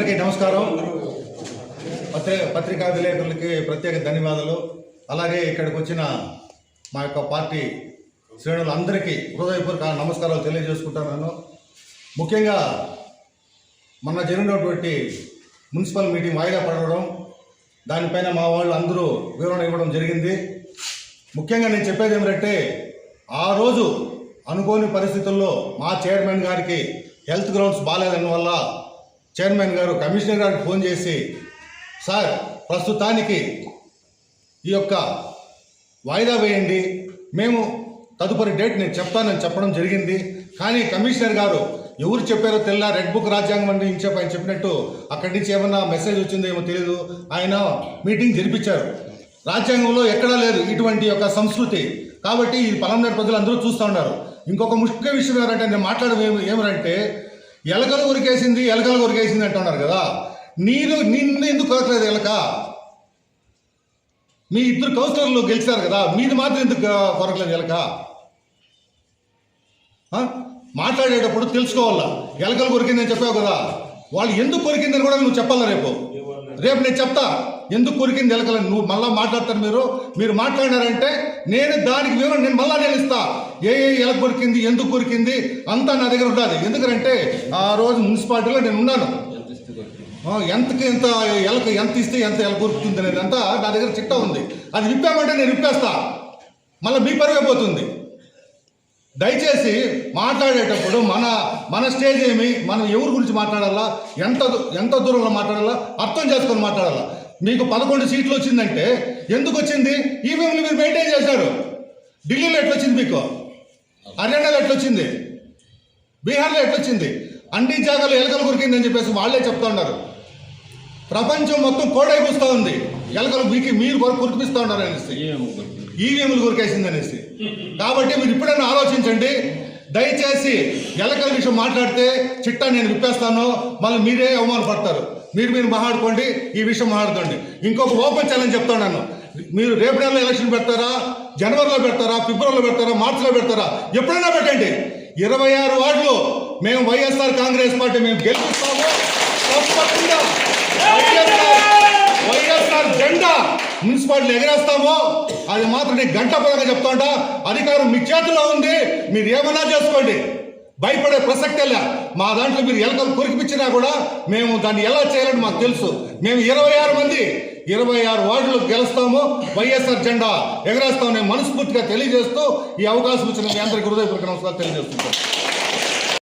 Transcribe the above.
అందరికీ నమస్కారం. పత్రి పత్రికా విలేకరులకి ప్రత్యేక ధన్యవాదాలు. అలాగే ఇక్కడికి వచ్చిన మా యొక్క పార్టీ శ్రేణులందరికీ హృదయపూర్వక నమస్కారాలు తెలియజేసుకుంటున్నాను. ముఖ్యంగా మొన్న జరిగినటువంటి మున్సిపల్ మీటింగ్ వాయిదా పడడం దానిపైన మా వాళ్ళు అందరూ వివరణ ఇవ్వడం జరిగింది. ముఖ్యంగా నేను చెప్పేది ఏమిటంటే ఆ రోజు అనుకోని పరిస్థితుల్లో మా చైర్మన్ గారికి హెల్త్ గ్రౌండ్స్ బాగాలేదని వల్ల చైర్మన్ గారు కమిషనర్ గారికి ఫోన్ చేసి సార్ ప్రస్తుతానికి ఈ యొక్క వాయిదా వేయండి. మేము తదుపరి డేట్ నేను చెప్తానని చెప్పడం జరిగింది. కానీ కమిషనర్ గారు ఎవరు చెప్పారో తెల్ల రెడ్ బుక్ రాజ్యాంగం అని చెప్పి ఆయన చెప్పినట్టు అక్కడి నుంచి ఏమన్నా మెసేజ్ వచ్చిందో ఏమో తెలియదు ఆయన మీటింగ్ జరిపించారు. రాజ్యాంగంలో ఎక్కడా లేదు ఇటువంటి యొక్క సంస్కృతి. కాబట్టి ఈ పలంనేరు ప్రజలు అందరూ చూస్తూ ఉన్నారు. ఇంకొక ముఖ్య విషయం ఏంటంటే నేను మాట్లాడడం ఏమంటే ఎలకలు కొరికేసింది ఎలకలు కొరికేసింది అంటున్నారు కదా. నీరు నిన్ను ఎందుకు కొరకలేదు ఎలక? మీ ఇద్దరు కౌన్సిలర్లు గెలిచారు కదా మీది మాత్రం ఎందుకు కొరకలేదు ఎలక? మాట్లాడేటప్పుడు తెలుసుకోవాలా? ఎలకలు కొరికిందని చెప్పావు కదా. వాళ్ళు ఎందుకు కొరికిందని కూడా నువ్వు చెప్పాలా రేపు? రేపు నేను చెప్తా. ఎందుకు కొరికింది ఎలకలని నువ్వు మళ్ళీ మాట్లాడతారు మీరు. మీరు మాట్లాడినారంటే నేను దానికి వివరణ నేను మళ్ళా నేను ఇస్తా. ఏ ఏ ఎలక కొరికింది? ఎందుకు కొరికింది? అంతా నా దగ్గర ఉండాలి. ఎందుకంటే ఆ రోజు మున్సిపాలిటీలో నేను ఉన్నాను. ఎంతకి ఎంత ఎలక ఎంత ఇస్తే ఎంత ఎలక కొరుకుతుంది అనేది అంతా నా దగ్గర చిట్టా ఉంది. అది విప్పామంటే నేను విప్పేస్తా. మళ్ళీ మీ పరువే పోతుంది. దయచేసి మాట్లాడేటప్పుడు మన మన స్టేజ్ ఏమి? మనం ఎవరి గురించి మాట్లాడాలా? ఎంత ఎంత దూరంలో మాట్లాడాలా? అర్థం చేసుకొని మాట్లాడాలా? మీకు పదకొండు సీట్లు వచ్చిందంటే ఎందుకు వచ్చింది? ఈవీఎంలు మీరు మెయింటైన్ చేశారు. ఢిల్లీలో ఎట్లొచ్చింది మీకు? హర్యానాలో ఎట్లొచ్చింది? బీహార్లో ఎట్లొచ్చింది? అన్ని జాగాలు ఎలకలు కొరికిందని చెప్పేసి వాళ్ళే చెప్తా ఉన్నారు. ప్రపంచం మొత్తం కోడై కూస్తూ ఉంది. ఎలకలు మీకు మీరు కురిపిస్తూ ఉన్నారు అనేసి. ఈవీఎంలు కొరికేసింది అనేసి. కాబట్టి మీరు ఇప్పుడైనా ఆలోచించండి. దయచేసి ఎలకల విషయం మాట్లాడితే చిట్టా నేను విప్పేస్తాను. మళ్ళీ మీరే అవమానపడతారు. మీరు మీరు మాట్లాడుకోండి ఈ విషయం మాట్లాడుకోండి ఇంకొక ఓపెన్ ఛాలెంజ్ చెప్తాను మీరు రేపు నెలలో ఎలక్షన్ పెడతారా జనవరిలో పెడతారా ఫిబ్రవరిలో పెడతారా మార్చిలో పెడతారా ఎప్పుడైనా పెట్టండి. ఇరవై ఆరు వార్డులు మేము వైఎస్ఆర్ కాంగ్రెస్ పార్టీ మేము గెలిపిస్తాము. తప్పకుండా వైఎస్ఆర్ వైఎస్ఆర్ జెండా మున్సిపాలిటీ ఎగరేస్తామో. అది మాత్రం నేను గంట పరంగా చెప్తాంట అధికారం మీ చేతిలో ఉంది. మీరు ఏమన్నా చేసుకోండి. భయపడే ప్రసక్తే లే. మా దాంట్లో మీరు ఎలకలు కొరికిపించినా కూడా మేము దాన్ని ఎలా చేయాలని మాకు తెలుసు. మేము ఇరవై ఆరు మంది ఇరవై ఆరు వార్డులు గెలుస్తాము. వైఎస్ఆర్ జెండా ఎగరేస్తామని మనస్ఫూర్తిగా తెలియజేస్తూ ఈ అవకాశం ఇచ్చిన మీ అందరికీ హృదయపూర్వక నమస్కారం తెలియజేస్తున్నాను.